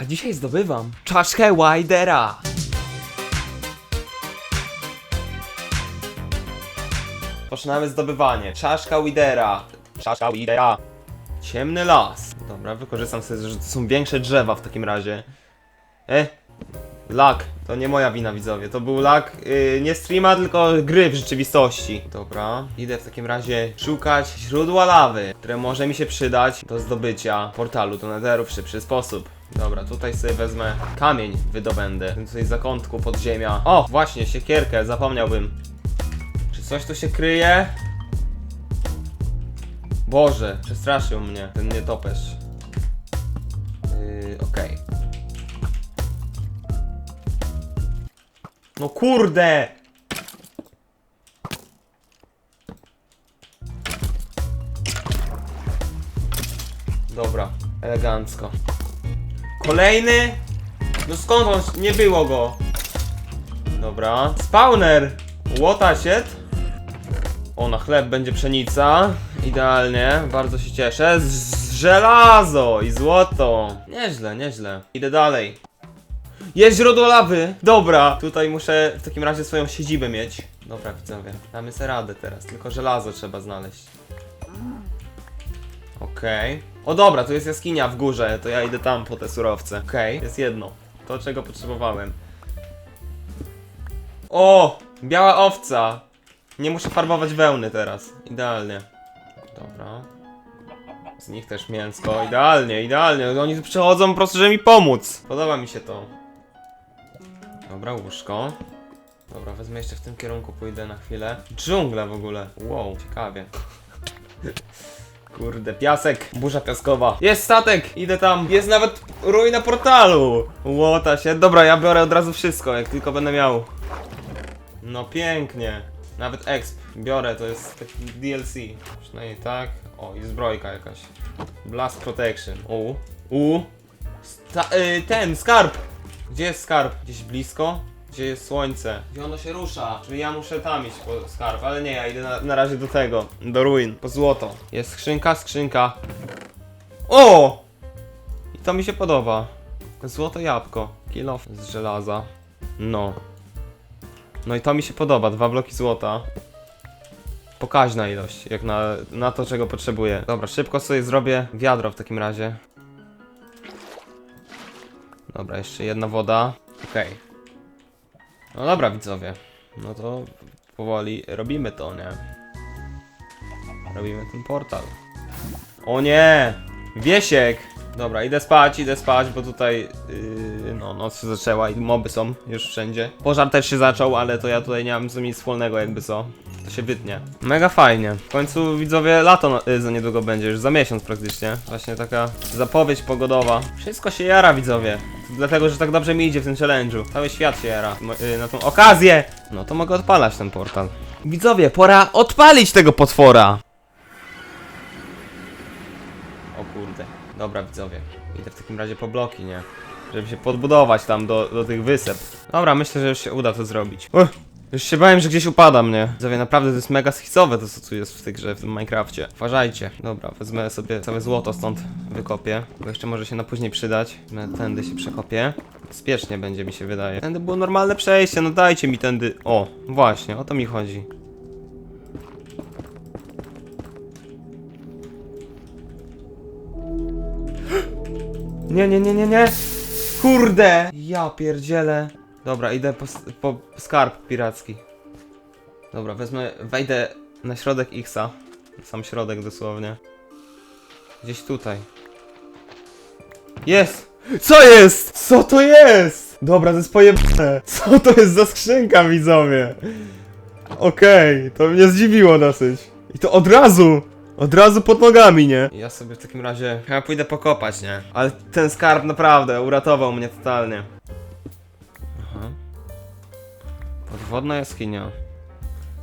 A dzisiaj zdobywam czaszkę Widera. Poczynamy zdobywanie. Czaszka Widera. Czaszka Widera. Ciemny las. Dobra, wykorzystam sobie, że to są większe drzewa w takim razie. E, lag. To nie moja wina, widzowie. To był lag yy, nie streama, tylko gry w rzeczywistości. Dobra, idę w takim razie szukać źródła lawy, które może mi się przydać do zdobycia portalu do Netheru w szybszy sposób. Dobra, tutaj sobie wezmę kamień, wydobędę. W tym tutaj zakątku podziemia. O, właśnie, siekierkę, zapomniałbym. Czy coś tu się kryje? Boże, przestraszył mnie ten nietoperz. Yy, okej. No kurde! Dobra, elegancko. Kolejny? No skąd on? Nie było go. Dobra. Spawner! Łota shit. O, na chleb będzie pszenica. Idealnie, bardzo się cieszę. Z żelazo i złoto. Nieźle, nieźle. Idę dalej. Jest źródło lawy! Dobra, tutaj muszę w takim razie swoją siedzibę mieć. Dobra, widzowie, damy sobie radę teraz, tylko żelazo trzeba znaleźć. Okej. O dobra, tu jest jaskinia w górze, to ja idę tam po te surowce. Okej, jest jedno. To, czego potrzebowałem. O! Biała owca! Nie muszę farbować wełny teraz. Idealnie. Dobra. Z nich też mięsko. Idealnie, idealnie. Oni przychodzą po prostu, żeby mi pomóc. Podoba mi się to. Dobra, łóżko. Dobra, wezmę jeszcze w tym kierunku, pójdę na chwilę. Dżungla w ogóle. Wow, ciekawie. Kurde, piasek, burza piaskowa. Jest statek, idę tam. Jest nawet ruina portalu. Łota się. Dobra, ja biorę od razu wszystko, jak tylko będę miał. No pięknie. Nawet exp biorę, to jest taki DLC. Przynajmniej tak. O, i zbrojka jakaś. Blast Protection. U. U. Sta y, ten, skarb! Gdzie jest skarb? Gdzieś blisko? Gdzie jest słońce? Gdzie ono się rusza? Czyli ja muszę tam iść po skarb, ale nie, ja idę na, na razie do tego, do ruin, po złoto. Jest skrzynka, skrzynka. O! I to mi się podoba. Złote jabłko. Kill off z żelaza. No. No i to mi się podoba, dwa bloki złota. Pokaźna ilość, jak na, na to, czego potrzebuję. Dobra, szybko sobie zrobię wiadro w takim razie. Dobra, jeszcze jedna woda. Okej. No dobra, widzowie. No to powoli robimy to, nie? Robimy ten portal. O nie! Wiesiek! Dobra, idę spać, idę spać, bo tutaj yy, no, noc się zaczęła i moby są już wszędzie. Pożar też się zaczął, ale to ja tutaj nie mam z nic wspólnego, jakby co. To się wytnie. Mega fajnie. W końcu widzowie lato na, y, za niedługo będzie, już za miesiąc praktycznie. Właśnie taka zapowiedź pogodowa. Wszystko się jara, widzowie. Dlatego, że tak dobrze mi idzie w tym challenge'u. Cały świat się jara y, na tą okazję. No to mogę odpalać ten portal. Widzowie, pora odpalić tego potwora. O kurde. Dobra, widzowie. Idę w takim razie po bloki, nie? Żeby się podbudować tam do, do tych wysep. Dobra, myślę, że się uda to zrobić. Uch, już się bałem, że gdzieś upadam, nie? Widzowie, naprawdę to jest mega schizowe to, co tu jest w tej grze, w tym Minecrafcie. Uważajcie. Dobra, wezmę sobie całe złoto stąd wykopię, bo jeszcze może się na później przydać. Tędy się przekopię. Bezpiecznie będzie, mi się wydaje. Tędy było normalne przejście, no dajcie mi tędy. O, właśnie, o to mi chodzi. Nie, nie, nie, nie, nie. Kurde! Ja pierdzielę. Dobra, idę po, po skarb piracki. Dobra, wezmę, wejdę na środek Xa. Sam środek dosłownie. Gdzieś tutaj. Jest! Co jest? Co to jest? Dobra, to jest pojebane. Co to jest za skrzynka, widzowie? Okej, to mnie zdziwiło dosyć. I to od razu! Od razu pod nogami, nie? Ja sobie w takim razie chyba pójdę pokopać, nie? Ale ten skarb naprawdę uratował mnie totalnie. Podwodna jaskinia.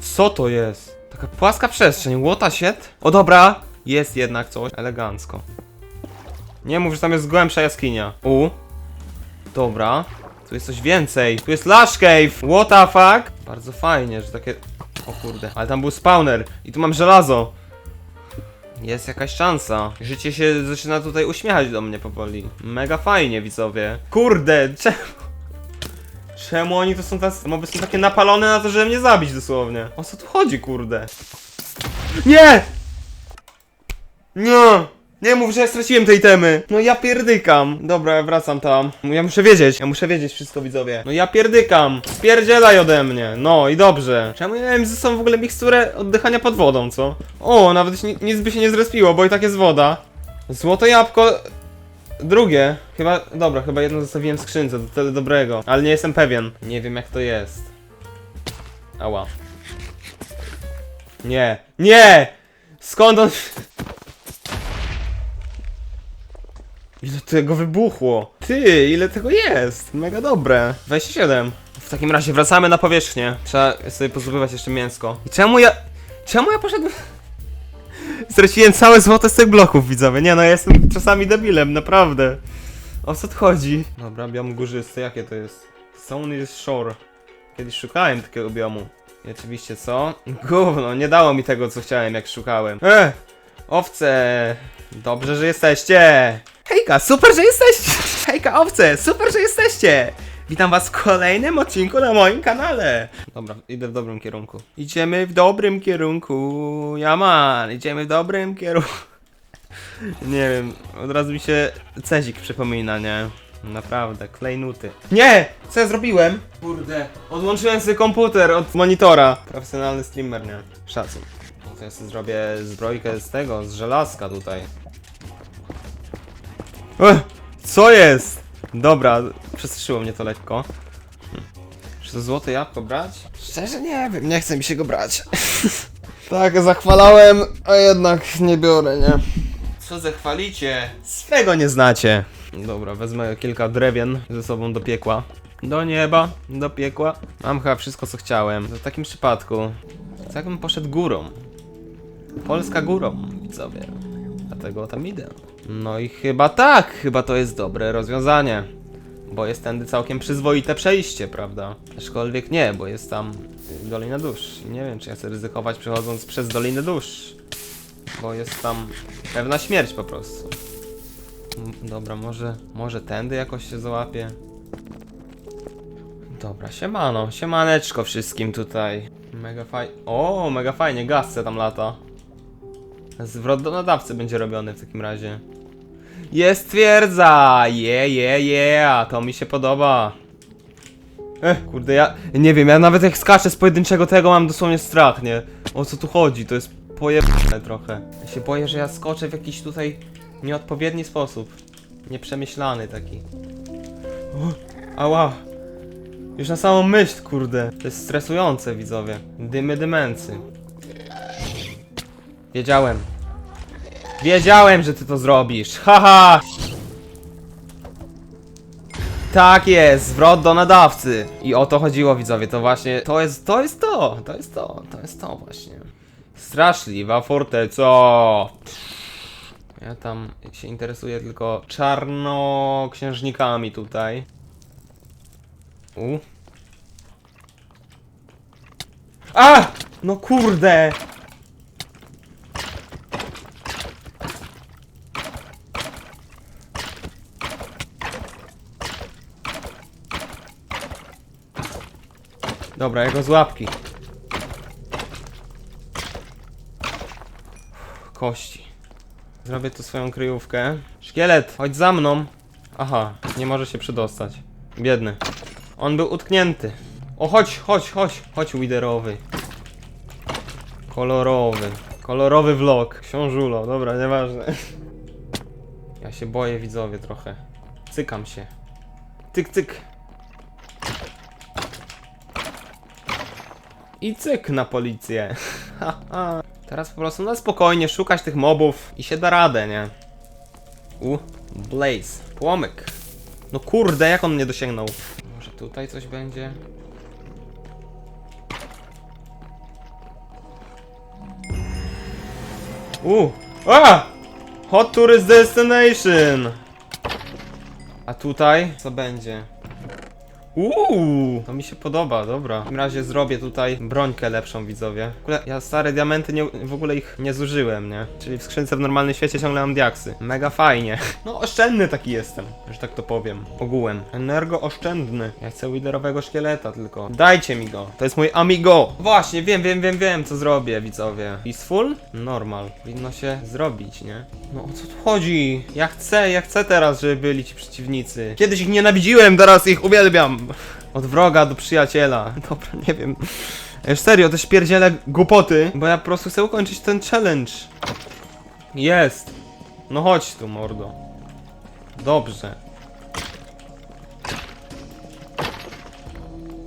Co to jest? Taka płaska przestrzeń, łota siet? O dobra, jest jednak coś elegancko. Nie mów, że tam jest głębsza jaskinia. U. Dobra. Tu jest coś więcej. Tu jest Lush Cave. What the fuck? Bardzo fajnie, że takie... O kurde. Ale tam był spawner. I tu mam żelazo. Jest jakaś szansa. Życie się zaczyna tutaj uśmiechać do mnie powoli. Mega fajnie, widzowie. Kurde, czemu? Czemu oni to są tacy, moby są takie napalone na to, żeby mnie zabić dosłownie? O co tu chodzi, kurde? Nie! Nie! Nie mów, że ja straciłem tej temy. No ja pierdykam. Dobra, ja wracam tam. Ja muszę wiedzieć, ja muszę wiedzieć wszystko widzowie. No ja pierdykam. Spierdzielaj ode mnie. No i dobrze. Czemu ja miałem ze sobą w ogóle miksturę oddychania pod wodą, co? O, nawet nic by się nie zrespiło, bo i tak jest woda. Złoto jabłko. Drugie. Chyba, dobra, chyba jedno zostawiłem w skrzynce, do tyle dobrego. Ale nie jestem pewien. Nie wiem jak to jest. Ała. Nie. Nie! Skąd on... Ile tego wybuchło? Ty, ile tego jest? Mega dobre. 27. W takim razie wracamy na powierzchnię. Trzeba sobie pozbywać jeszcze mięsko. I czemu ja... Czemu ja poszedłem... Straciłem całe złote z tych bloków, widzowie. Nie no, ja jestem czasami debilem, naprawdę. O co tu chodzi? Dobra, biom górzysty, jakie to jest? Stone is Shore. Kiedyś szukałem takiego biomu. I oczywiście co? Gówno, nie dało mi tego, co chciałem, jak szukałem. E! Owce! Dobrze, że jesteście! Hejka, super, że jesteście! Hejka, owce, super, że jesteście! Witam was w kolejnym odcinku na moim kanale! Dobra, idę w dobrym kierunku. Idziemy w dobrym kierunku, Jaman, idziemy w dobrym kierunku. Nie wiem, od razu mi się Cezik przypomina, nie? Naprawdę, klejnuty. Nie! Co ja zrobiłem? Kurde, odłączyłem sobie komputer od monitora. Profesjonalny streamer, nie? Szacun. To ja sobie zrobię zbrojkę z tego, z żelazka tutaj. Ech, co jest? Dobra, przestraszyło mnie to lekko. Czy to złote jabłko brać? Szczerze nie wiem, nie chce mi się go brać. tak, zachwalałem, a jednak nie biorę, nie? Co zachwalicie? Swego nie znacie. Dobra, wezmę kilka drewien ze sobą do piekła. Do nieba, do piekła. Mam chyba wszystko co chciałem. W takim przypadku, co jakbym poszedł górą? Polska górą, widzowie. Dlatego tam idę. No i chyba tak, chyba to jest dobre rozwiązanie. Bo jest tędy całkiem przyzwoite przejście, prawda? Aczkolwiek nie, bo jest tam Dolina Dusz. Nie wiem, czy ja chcę ryzykować przechodząc przez Dolinę Dusz. Bo jest tam pewna śmierć po prostu. Dobra, może, może tędy jakoś się załapie. Dobra, siemano, siemaneczko wszystkim tutaj. Mega fajnie. O, mega fajnie, gasce tam lata. Zwrot do nadawcy będzie robiony w takim razie. Jest twierdza! Je, je, je, to mi się podoba. Ech, kurde, ja nie wiem, ja nawet jak skaczę z pojedynczego tego mam dosłownie strach, nie? O co tu chodzi? To jest pojebane trochę. Ja się boję, że ja skoczę w jakiś tutaj nieodpowiedni sposób. Nieprzemyślany taki. O, ała! Już na samą myśl, kurde. To jest stresujące, widzowie. Dymy dymęcy. Wiedziałem. Wiedziałem, że ty to zrobisz. Haha! Tak jest, zwrot do nadawcy. I o to chodziło, widzowie. To właśnie, to jest, to jest to. To jest to, to jest to właśnie. Straszliwa forteco. Ja tam się interesuję tylko czarnoksiężnikami tutaj. U. A! No kurde! Dobra, jego z łapki. Kości. Zrobię tu swoją kryjówkę. Szkielet, chodź za mną. Aha, nie może się przedostać. Biedny. On był utknięty. O, chodź, chodź, chodź, chodź, widerowy. Kolorowy. Kolorowy vlog. Książulo, dobra, nieważne. Ja się boję, widzowie, trochę. Cykam się. Cyk, cyk. I cyk na policję. Teraz po prostu na spokojnie szukać tych mobów i się da radę, nie? U, Blaze, płomyk. No kurde, jak on mnie dosięgnął? Może tutaj coś będzie? U, a! Hot Tourist Destination! A tutaj co będzie? Uuu, to mi się podoba, dobra. W takim razie zrobię tutaj brońkę lepszą, widzowie. W ogóle ja stare diamenty nie, w ogóle ich nie zużyłem, nie? Czyli w skrzynce w normalnym świecie ciągle mam diaksy. Mega fajnie. No, oszczędny taki jestem, że tak to powiem. Ogółem. Energooszczędny. Ja chcę widerowego szkieleta tylko. Dajcie mi go. To jest mój amigo. Właśnie, wiem, wiem, wiem, wiem, co zrobię, widzowie. Peaceful? Normal. Powinno się zrobić, nie? No o co tu chodzi? Ja chcę, ja chcę teraz, żeby byli ci przeciwnicy. Kiedyś ich nienawidziłem, teraz ich uwielbiam. Od wroga do przyjaciela. Dobra, nie wiem. Już serio, te śpierdziele głupoty, bo ja po prostu chcę ukończyć ten challenge. Jest. No chodź tu, mordo. Dobrze.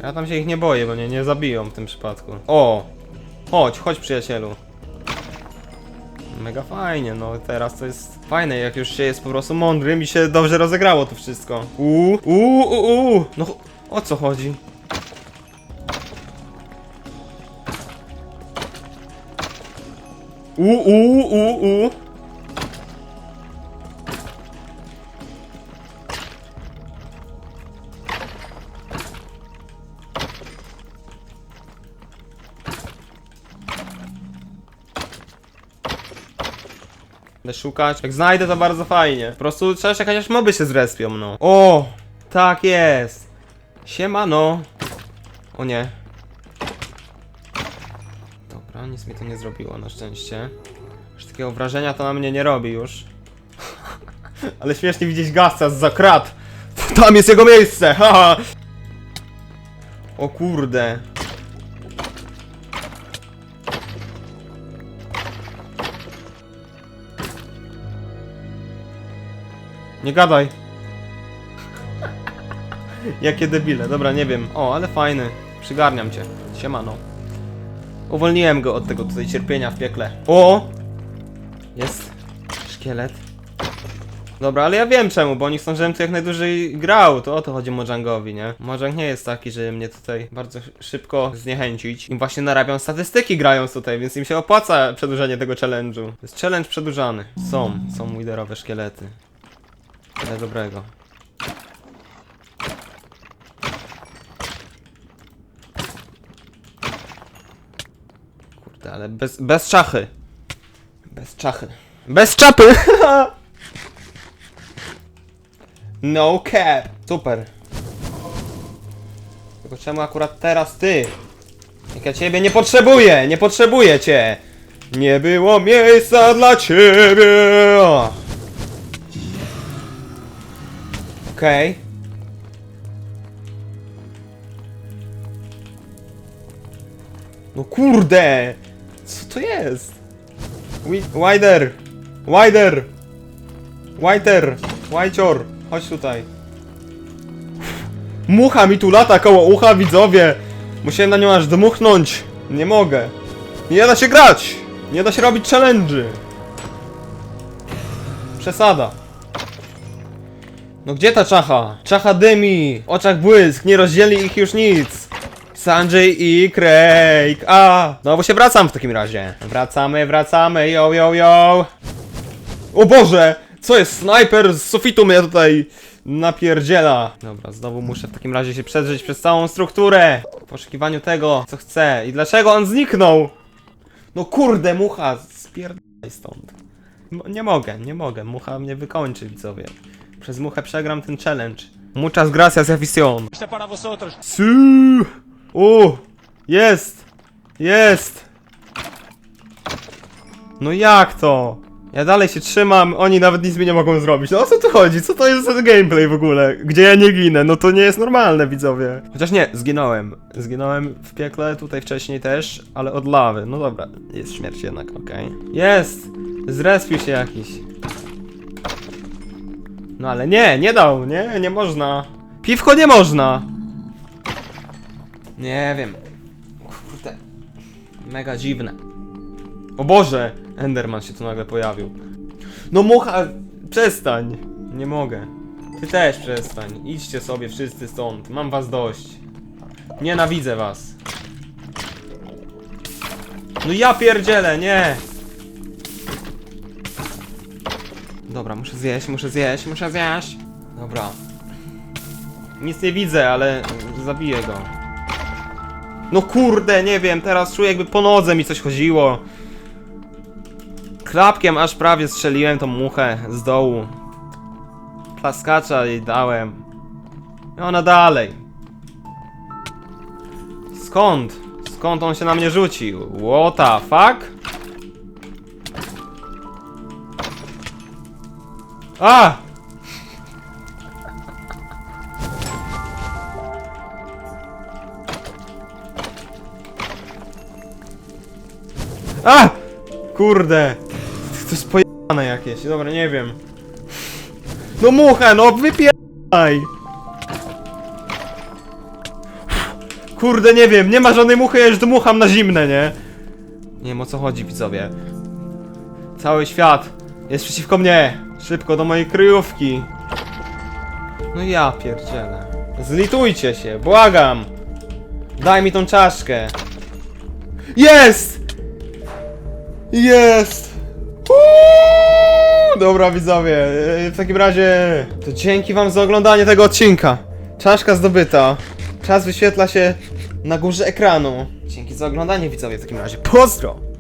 Ja tam się ich nie boję, bo mnie nie zabiją w tym przypadku. O! Chodź, chodź przyjacielu. Mega fajnie, no teraz to jest fajne, jak już się jest po prostu mądrym i się dobrze rozegrało to wszystko. Uuu, uuu, uuu, no o co chodzi? Uuu, uuu, uuu, Będę szukać. Jak znajdę to bardzo fajnie. Po prostu trzeba czekać aż moby się zrespią, no. O! Tak jest! Siemano! O nie. Dobra, nic mi to nie zrobiło na szczęście. Już takiego wrażenia to na mnie nie robi już. Ale śmiesznie widzieć gasa z krat. Tam jest jego miejsce! Haha! O kurde. Nie gadaj. Jakie debile, dobra, nie wiem. O, ale fajny. Przygarniam cię. Siemano. Uwolniłem go od tego tutaj cierpienia w piekle. O! Jest szkielet. Dobra, ale ja wiem czemu, bo oni chcą, żebym tu jak najdłużej grał. To o to chodzi Mojangowi, nie? Mojang nie jest taki, żeby mnie tutaj bardzo szybko zniechęcić. Im właśnie narabiam statystyki grając tutaj, więc im się opłaca przedłużenie tego challenge'u. Jest challenge przedłużany. Są, są widerowe szkielety. Tyle dobrego. Kurde, ale bez, bez czachy. Bez czachy. Bez czapy! no cap. Super. Tylko czemu akurat teraz ty? Jak ja ciebie nie potrzebuję! Nie potrzebuję cię! Nie było miejsca dla ciebie! Okej. No kurde! Co to jest? Wi- Wider! Wider! Whiter! Whicior! Chodź tutaj. Mucha mi tu lata koło ucha, widzowie! Musiałem na nią aż dmuchnąć. Nie mogę. Nie da się grać! Nie da się robić challenge'y. Przesada. No gdzie ta czacha? Czacha dymi, oczach błysk, nie rozdzieli ich już nic. Sanjay i Craig. A, znowu się wracam w takim razie. Wracamy, wracamy, yo, yo, yo. O Boże! Co jest? Snajper z sufitu mnie tutaj napierdziela. Dobra, znowu muszę w takim razie się przedrzeć przez całą strukturę. W poszukiwaniu tego, co chcę. I dlaczego on zniknął? No kurde, mucha, spierdaj stąd. Nie mogę, nie mogę. Mucha mnie wykończy, widzowie. Przez muchę przegram ten challenge. Muchas gracias, afición. Su! U! Jest! Jest! No jak to? Ja dalej się trzymam, oni nawet nic mi nie mogą zrobić. No o co tu chodzi? Co to jest za gameplay w ogóle? Gdzie ja nie ginę? No to nie jest normalne, widzowie. Chociaż nie, zginąłem. Zginąłem w piekle, tutaj wcześniej też, ale od lawy. No dobra, jest śmierć jednak, okej. Jest! Zrespił się jakiś. No ale nie, nie dał, nie, nie można. Piwko nie można. Nie wiem. Kurde. Mega dziwne. O Boże! Enderman się tu nagle pojawił. No mucha! Przestań! Nie mogę. Ty też przestań. Idźcie sobie wszyscy stąd. Mam was dość. Nienawidzę was. No ja pierdzielę, nie! Dobra, muszę zjeść, muszę zjeść, muszę zjeść. Dobra. Nic nie widzę, ale zabiję go. No kurde, nie wiem, teraz czuję jakby po nodze mi coś chodziło. Klapkiem aż prawie strzeliłem tą muchę z dołu. Plaskacza jej dałem. I ona dalej. Skąd? Skąd on się na mnie rzucił? What the fuck? A! A! Kurde! To jest pojebane jakieś, dobra, nie wiem. No mucha, no wypieraj! Kurde, nie wiem, nie ma żadnej muchy, ja już dmucham na zimne, nie? Nie wiem o co chodzi, widzowie. Cały świat jest przeciwko mnie. Szybko do mojej kryjówki. No ja pierdzielę. Zlitujcie się, błagam. Daj mi tą czaszkę. Jest! Jest! Dobra widzowie, w takim razie to dzięki wam za oglądanie tego odcinka. Czaszka zdobyta. Czas wyświetla się na górze ekranu. Dzięki za oglądanie widzowie w takim razie. Pozdro!